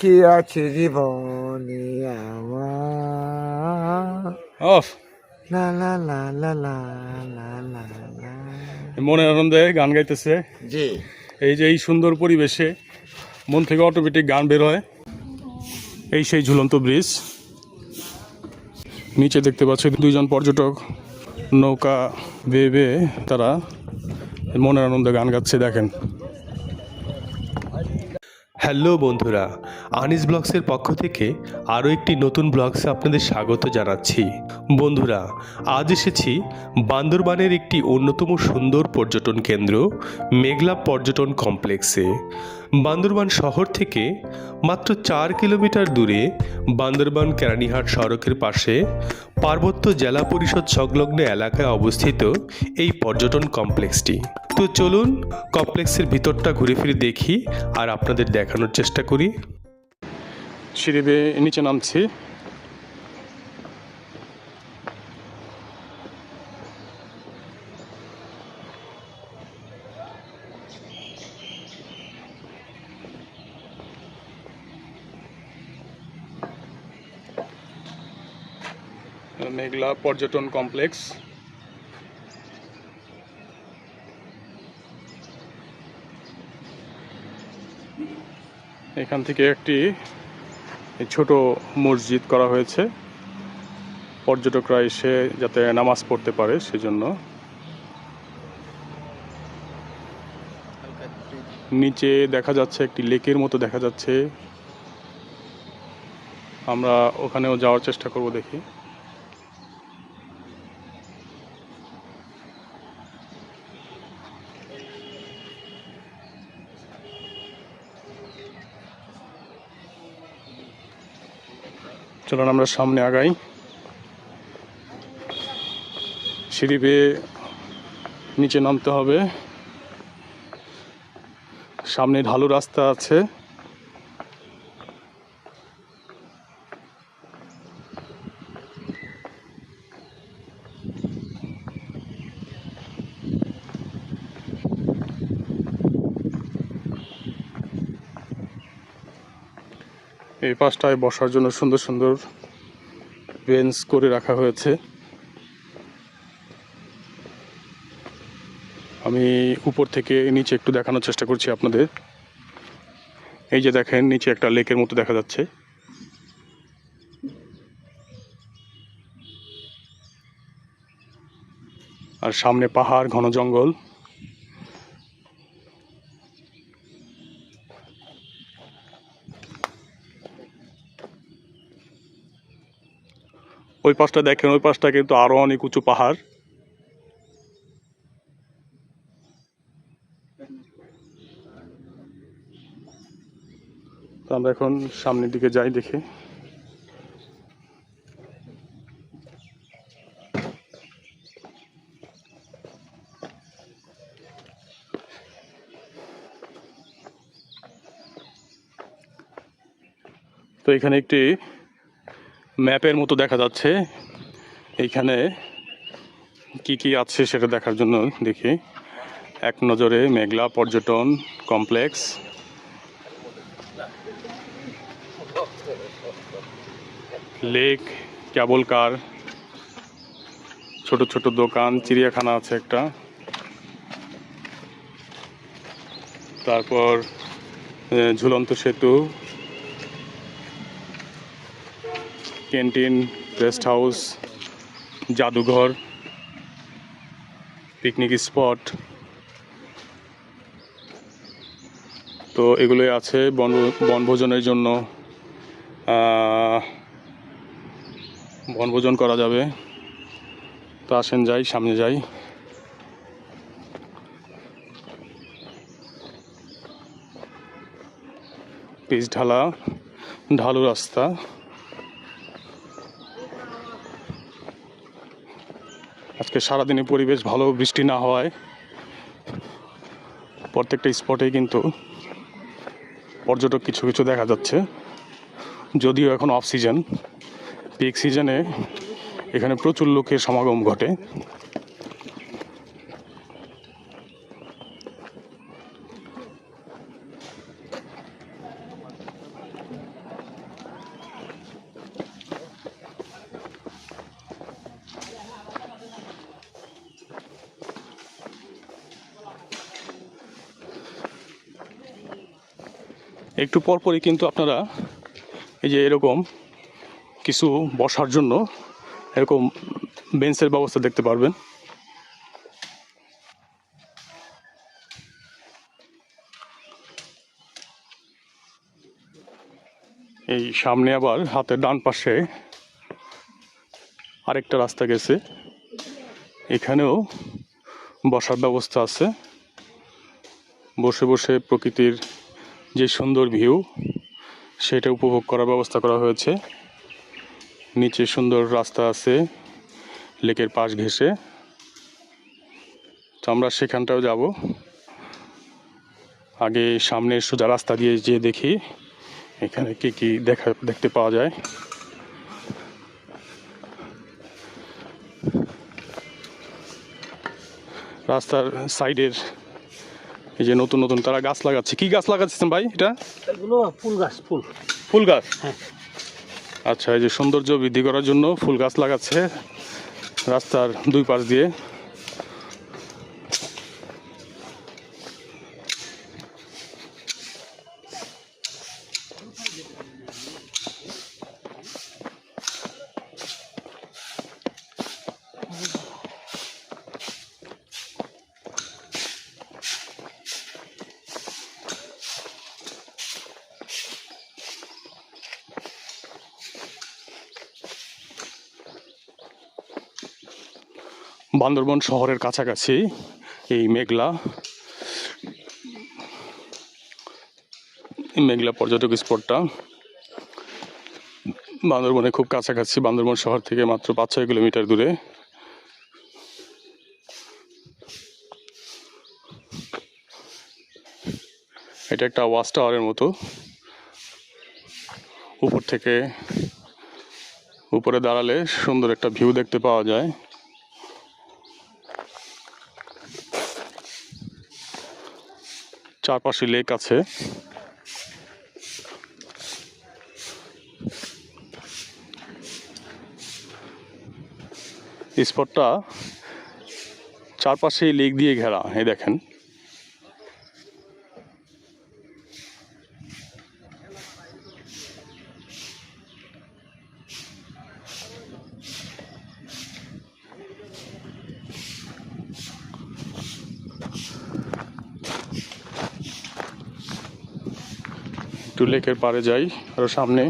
কি আছে জীবনে অফ। লা লা লা লা লা লা লা মনে আনন্দে গান গাইতেছে। জি। এই যে এই সুন্দর পরিবেশে মন থেকে অটোমেটিক গান বের হয়। এই সেই ঝুলন্ত ব্রিজ। নিচে দেখতে পাচ্ছি দুইজন পর্যটক নৌকা বেবে বেয়ে তারা মনের আনন্দে গান গাচ্ছে দেখেন। হ্যালো বন্ধুরা, আনিস ব্লগসের পক্ষ থেকে আরও একটি নতুন ব্লগসে আপনাদের স্বাগত জানাচ্ছি। বন্ধুরা, আজ এসেছি বান্দরবানের একটি অন্যতম সুন্দর পর্যটন কেন্দ্র, মেঘলা পর্যটন কমপ্লেক্সে। বান্দরবান শহর থেকে মাত্র চার কিলোমিটার দূরে বান্দরবান কেরানীহাট সড়কের পাশে পার্বত্য জেলা পরিষদ সংলগ্ন এলাকায় অবস্থিত এই পর্যটন কমপ্লেক্সটি। তো চলুন কমপ্লেক্সের ভিতরটা ঘুরে ফিরে দেখি আর আপনাদের দেখানোর চেষ্টা করি। সিঁড়ি নিচে নামছি। মেঘলা পর্যটন কমপ্লেক্স। এখান থেকে একটি ছোট মসজিদ করা হয়েছে। পর্যটকরা এসে যাতে নামাজ পড়তে পারে সেজন্য। নিচে দেখা যাচ্ছে একটি লেকের মতো দেখা যাচ্ছে। আমরা ওখানেও যাওয়ার চেষ্টা করব দেখি। চলুন আমরা সামনে আগাই। সিঁড়ি বেয়ে নিচে নামতে হবে। সামনে ঢালু রাস্তা আছে। এই পাশটায় বসার জন্য সুন্দর সুন্দর বেঞ্চ করে রাখা হয়েছে। আমি উপর থেকে নিচে একটু দেখানোর চেষ্টা করছি আপনাদের। এই যে দেখেন, নিচে একটা লেকের মতো দেখা যাচ্ছে। আর সামনে পাহাড়, ঘন জঙ্গল। ওই পাশটা দেখেন, ওই পাশটা কিন্তু আরও অনেক উঁচু পাহাড়। তো আমরা এখন সামনের দিকে যাই দেখে। তো এখানে একটি ম্যাপের মতো দেখা যাচ্ছে। এইখানে কি কি আছে সেটা দেখার জন্য দেখি। এক নজরে মেঘলা পর্যটন কমপ্লেক্স। লেক কেবল কার, ছোট ছোট দোকান, চিড়িয়াখানা আছে একটা। তারপর ঝুলন্ত সেতু ক্যান্টিন, রেস্ট হাউস, জাদুঘর, পিকনিক স্পট। তো এগুলোই আছে বন, বনভোজনের জন্য। বনভোজন করা যাবে। তো আসেন যাই, সামনে যাই। পিচ ঢালা, ঢালু রাস্তা। আজকে সারাদিনে পরিবেশ ভালো, বৃষ্টি না হওয়ায় প্রত্যেকটা স্পটে কিন্তু পর্যটক কিছু কিছু দেখা যাচ্ছে। যদিও এখন অফ সিজন পিক সিজনে এখানে প্রচুর লোকের সমাগম ঘটে। একটু পরপরই কিন্তু আপনারা এই যে এরকম কিছু বসার জন্য এরকম বেঞ্চের ব্যবস্থা দেখতে পারবেন। এই সামনে আবার হাতের ডান পাশে আরেকটা রাস্তা গেছে। এখানেও বসার ব্যবস্থা আছে। বসে বসে প্রকৃতির যে সুন্দর ভিউ, সেটা উপভোগ করার ব্যবস্থা করা হয়েছে। নিচে সুন্দর রাস্তা আছে, লেকের পাশ ঘেঁষে। তো আমরা সেখানটাও যাব। আগে সামনে সোজা রাস্তা দিয়ে যে দেখি, এখানে কি কি দেখা, দেখতে পাওয়া যায়। রাস্তার সাইডের এই যে নতুন নতুন তারা গাছ লাগাচ্ছে। কি গাছ লাগাচ্ছেন ভাই এটা? এগুলো ফুল গাছ ফুল। ফুল গাছ? হ্যাঁ। আচ্ছা এই যে সৌন্দর্য বৃদ্ধি করার জন্য ফুল গাছ লাগাচ্ছে রাস্তার দুই পাশ দিয়ে। বান্দরবন শহরের কাছাকাছি, এই মেঘলা মেঘলা পর্যটক স্পটটা। বান্দরবনে খুব কাছাকাছি, বান্দরবন শহর থেকে মাত্র পাঁচ ছয় কিলোমিটার দূরে। এটা একটা ওয়াচ টাওয়ারের মতো। উপর থেকে উপরে দাঁড়ালে সুন্দর একটা ভিউ দেখতে পাওয়া যায়। চারপাশে লেক আছে। স্পটটা চারপাশে লেক দিয়ে ঘেরা এই দেখেন। একটু লেকের পাড়ে যাই আরও সামনে।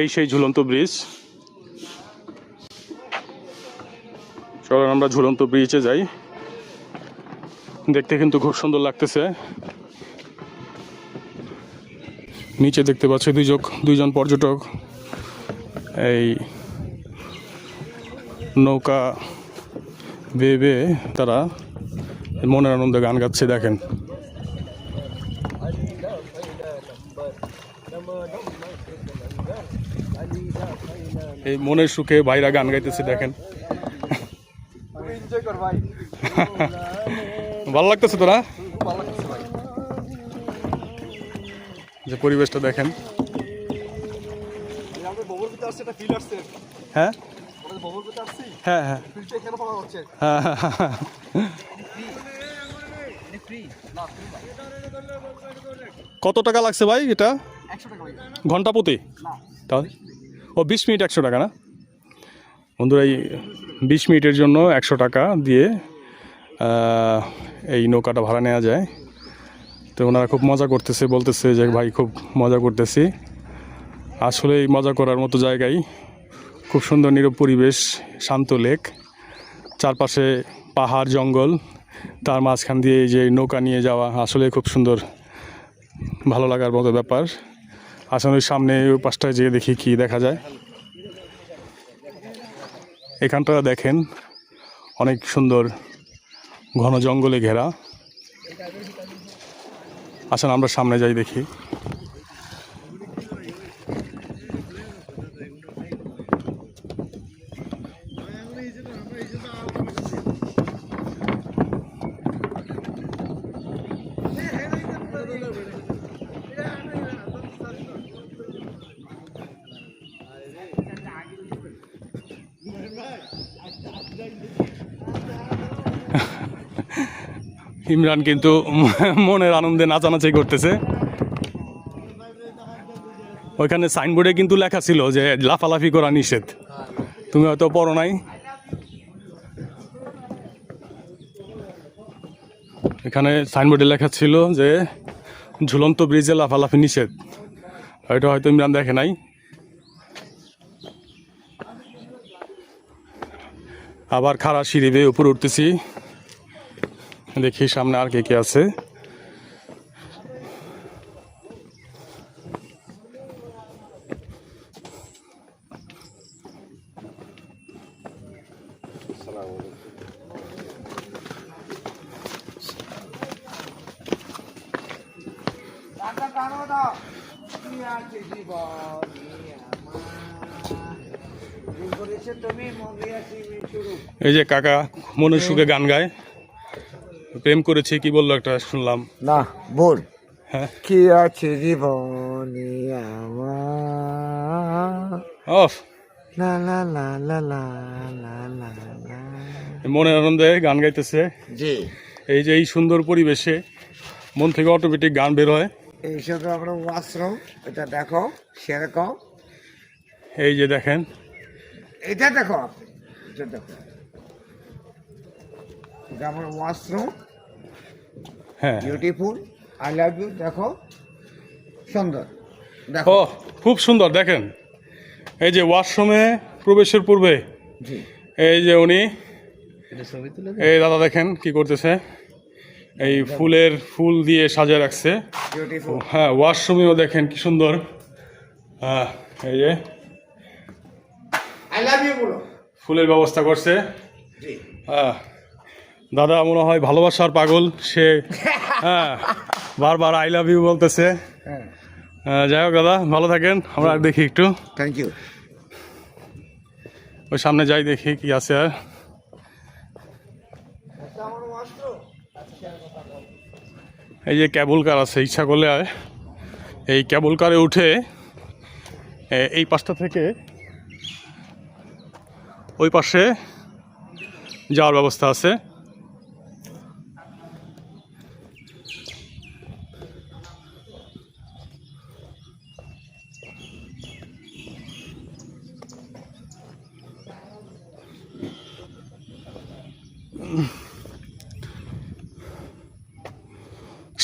এই সেই ঝুলন্ত ব্রিজ চলো আমরা ঝুলন্ত ব্রিজে যাই। দেখতে কিন্তু খুব সুন্দর লাগতেছে। নিচে দেখতে পাচ্ছি দুইজন দুইজন পর্যটক। এই নৌকা বেয়ে বেয়ে তারা মনের আনন্দে গান গাচ্ছে দেখেন। এই মনের সুখে ভাইরা গান গাইতেছে দেখেন। ভালো লাগতেছে তোরা? যে পরিবেশটা দেখেন। হ্যাঁ? হ্যাঁ হ্যাঁ। কত টাকা লাগছে ভাই এটা? ঘণ্টা প্রতি? তাহলে? ও বিশ মিনিট একশো টাকা না? বন্ধুরা এই বিশ মিনিটের জন্য একশো টাকা দিয়ে এই নৌকাটা ভাড়া নেওয়া যায়। তো ওনারা খুব মজা করতেছে বলতেছে যে ভাই খুব মজা করতেছি। আসলে এই মজা করার মতো জায়গায় খুব সুন্দর নীরব পরিবেশ, শান্ত লেক, চারপাশে পাহাড়, জঙ্গল। তার মাঝখান দিয়ে যে নৌকা নিয়ে যাওয়া আসলে খুব সুন্দর, ভালো লাগার মতো ব্যাপার। আসলে সামনে ওই পাশটায় যেয়ে দেখি কি দেখা যায়। এখানটা দেখেন, অনেক সুন্দর ঘন জঙ্গলে ঘেরা। আসেন, আমরা সামনে যাই দেখি। ইমরান কিন্তু মনের আনন্দে নাচানাচি করতেছে। ওইখানে সাইনবোর্ডে কিন্তু লেখা ছিল যে, লাফালাফি করা নিষেধ। তুমি হয়তো পড়ো নাই। এখানে সাইনবোর্ডে লেখা ছিল যে ঝুলন্ত ব্রিজে লাফালাফি নিষেধ। এটা হয়তো ইমরান দেখে নাই। আবার খাড়া সিঁড়ি বেয়ে উপরে উঠতেছি। দেখি সামনে আর কে কে আছে। এই যে কাকা মনের সুখে গান গায়। প্রেম করেছে কি বলল একটা শুনলাম। না বল। হ্যাঁ। কি আছে জীবনে অফ। লা লা লা লা লা লা লা মনের আনন্দে গান গাইতেছে। জি। এই যে এই সুন্দর পরিবেশে মন থেকে অটোমেটিক গান বের হয়। এই সাথে আমরা ওয়াশরুম এটা দেখো সেরকম। এই যে দেখেন। এটা দেখো এটা দেখো। আমার ওয়াশরুম হ্যাঁ। বিউটিফুল আই লাভ ইউ দেখো সুন্দর। দেখো। ও খুব সুন্দর দেখেন। এই যে ওয়াশরুমে প্রবেশের পূর্বে এই যে উনি এই দাদা দেখেন কি করতেছে। এই ফুলের ফুল দিয়ে সাজিয়ে রাখছে। হ্যাঁ ওয়াশরুমেও দেখেন কি সুন্দর। হ্যাঁ এই যে। আই লাভ ইউ বলো। ফুলের ব্যবস্থা করছে। হ্যাঁ দাদা মনে হয় ভালোবাসার পাগল সে হ্যাঁ বারবার আই লাভ ইউ বলতেছে। হ্যাঁ যাই হোক দাদা ভালো থাকেন আমরা আর দেখি একটু। থ্যাংক ইউ ওই সামনে যাই দেখি কি আছে আর। এই যে ক্যাবল কার আছে ইচ্ছা করলে আর। এই ক্যাবল কারে উঠে এই পাশটা থেকে ওই পাশে যাওয়ার ব্যবস্থা আছে।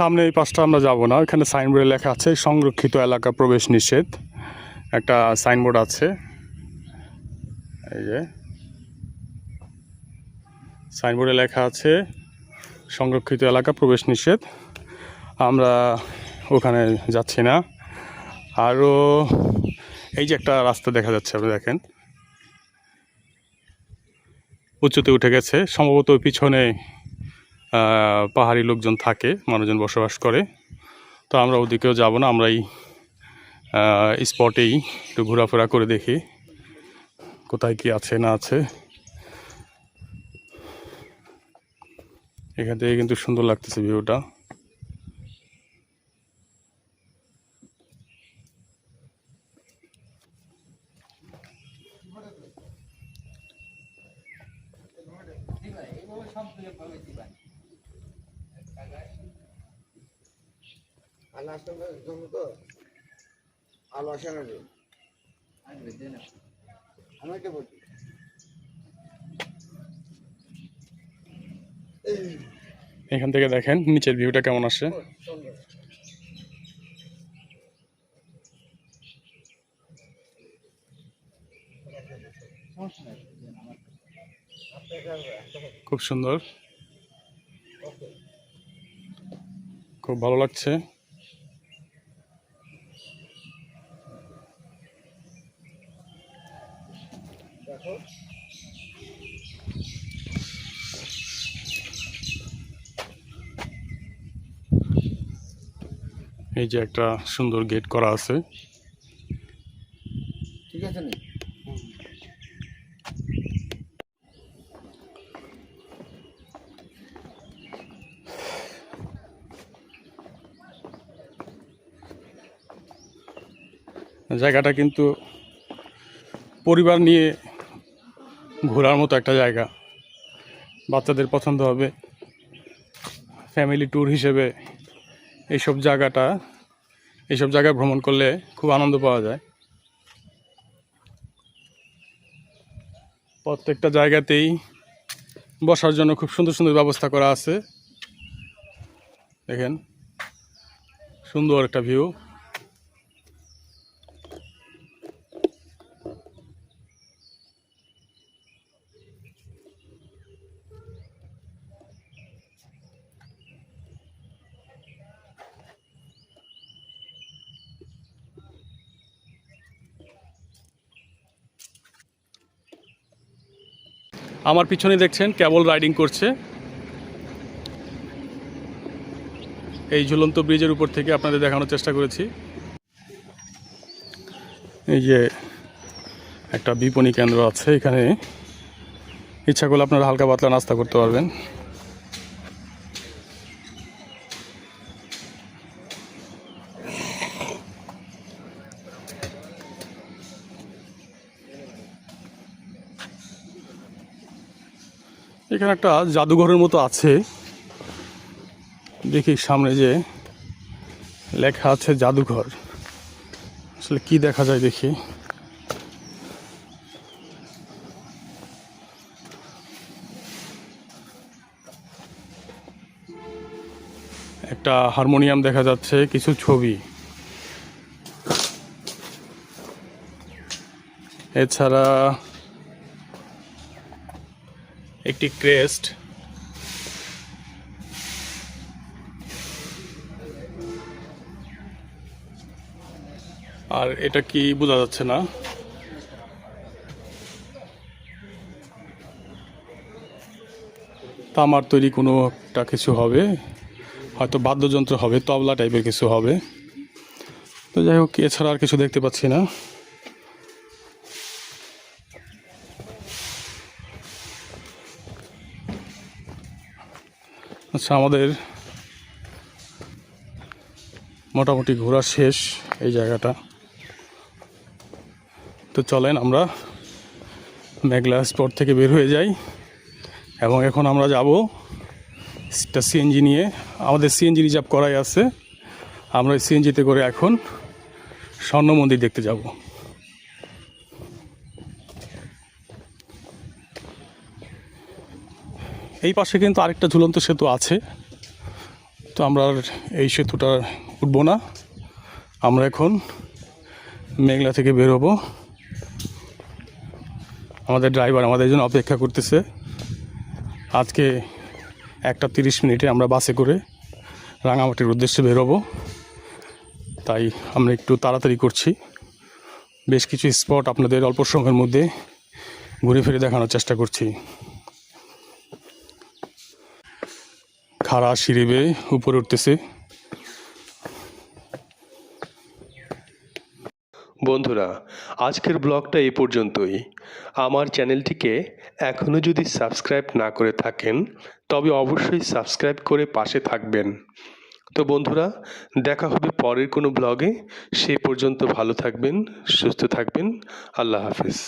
সামনে এই পাশটা আমরা যাব না, এখানে সাইনবোর্ডে লেখা আছে, সংরক্ষিত এলাকা প্রবেশ নিষেধ। একটা সাইনবোর্ড আছে। এই যে। সাইনবোর্ডে লেখা আছে, সংরক্ষিত এলাকা প্রবেশ নিষেধ। আমরা ওখানে যাচ্ছি না। আরও এই যে একটা রাস্তা দেখা যাচ্ছে, আপনি দেখেন। উঁচুতে উঠে গেছে, সম্ভবত পিছনে পাহাড়ি লোকজন থাকে, মানুষজন বসবাস করে। তো আমরা ওদিকেও যাব না আমরা এই স্পটেই একটু ঘোরাফেরা করে দেখি কোথায় কি আছে না আছে। এখান থেকে কিন্তু সুন্দর লাগতেছে ভিউটা। আমি বলছি এখান থেকে দেখেন নিচের ভিউটা কেমন আসে খুব সুন্দর। খুব ভালো লাগছে। এই যে একটা সুন্দর গেট করা আছে। ঠিক আছে জায়গাটা কিন্তু পরিবার নিয়ে ঘোরার মতো একটা জায়গা। বাচ্চাদের পছন্দ হবে। ফ্যামিলি ট্যুর হিসেবে এইসব জায়গাটা, এইসব জায়গায় ভ্রমণ করলে খুব আনন্দ পাওয়া যায়। প্রত্যেকটা জায়গাতেই বসার জন্য খুব সুন্দর সুন্দর ব্যবস্থা করা আছে। দেখেন, সুন্দর একটা ভিউ। আমার পিছনে দেখছেন, কেবল রাইডিং করছে। এই ঝুলন্ত ব্রিজের উপর থেকে আপনাদের দেখানোর চেষ্টা করেছি। এই যে একটা বিপণী কেন্দ্র আছে এখানে। ইচ্ছা করলে আপনারা হালকা পাতলা নাস্তা করতে পারবেন। এখানে একটা জাদুঘরের মতো আছে। দেখি সামনে যে লেখা আছে জাদুঘর। আসলে কি দেখা যায় দেখি। একটা হারমোনিয়াম দেখা যাচ্ছে, কিছু ছবি। এছাড়া একটি ক্রেস্ট। আর এটা কি বোঝা যাচ্ছে না? তামার তৈরি কোনো একটা কিছু হবে, হয়তো বাদ্যযন্ত্র হবে, তবলা টাইপের কিছু হবে। তো যাই হোক, এছাড়া আর কিছু দেখতে পাচ্ছি না। আচ্ছা আমাদের মোটামুটি ঘোরা শেষ এই জায়গাটা। তো চলেন আমরা মেঘলা স্পট থেকে বের হয়ে যাই এবং এখন আমরা যাব একটা সিএনজি নিয়ে। আমাদের সিএনজি রিজার্ভ করাই আছে। আমরা সিএনজিতে করে এখন স্বর্ণ মন্দির দেখতে যাব। এই পাশে কিন্তু আরেকটা ঝুলন্ত সেতু আছে। তো আমরা এই সেতুটা উঠবো না। আমরা এখন মেঘলা থেকে বেরোবো। আমাদের ড্রাইভার আমাদের জন্য অপেক্ষা করতেছে। আজকে একটা তিরিশ মিনিটে আমরা বাসে করে রাঙামাটির উদ্দেশ্যে বেরোবো। তাই আমরা একটু তাড়াতাড়ি করছি। বেশ কিছু স্পট আপনাদের অল্প সময়ের মধ্যে ঘুরে ফিরে দেখানোর চেষ্টা করছি। খাড়া সিঁড়ি বেয়ে উপরে উঠতেছে। বন্ধুরা, আজকের ব্লগটা এই পর্যন্তই। আমার চ্যানেলটিকে এখনও যদি সাবস্ক্রাইব না করে থাকেন, তবে অবশ্যই সাবস্ক্রাইব করে পাশে থাকবেন। তো বন্ধুরা, দেখা হবে পরের কোনো ব্লগে। সে পর্যন্ত ভালো থাকবেন, সুস্থ থাকবেন। আল্লাহ হাফিজ।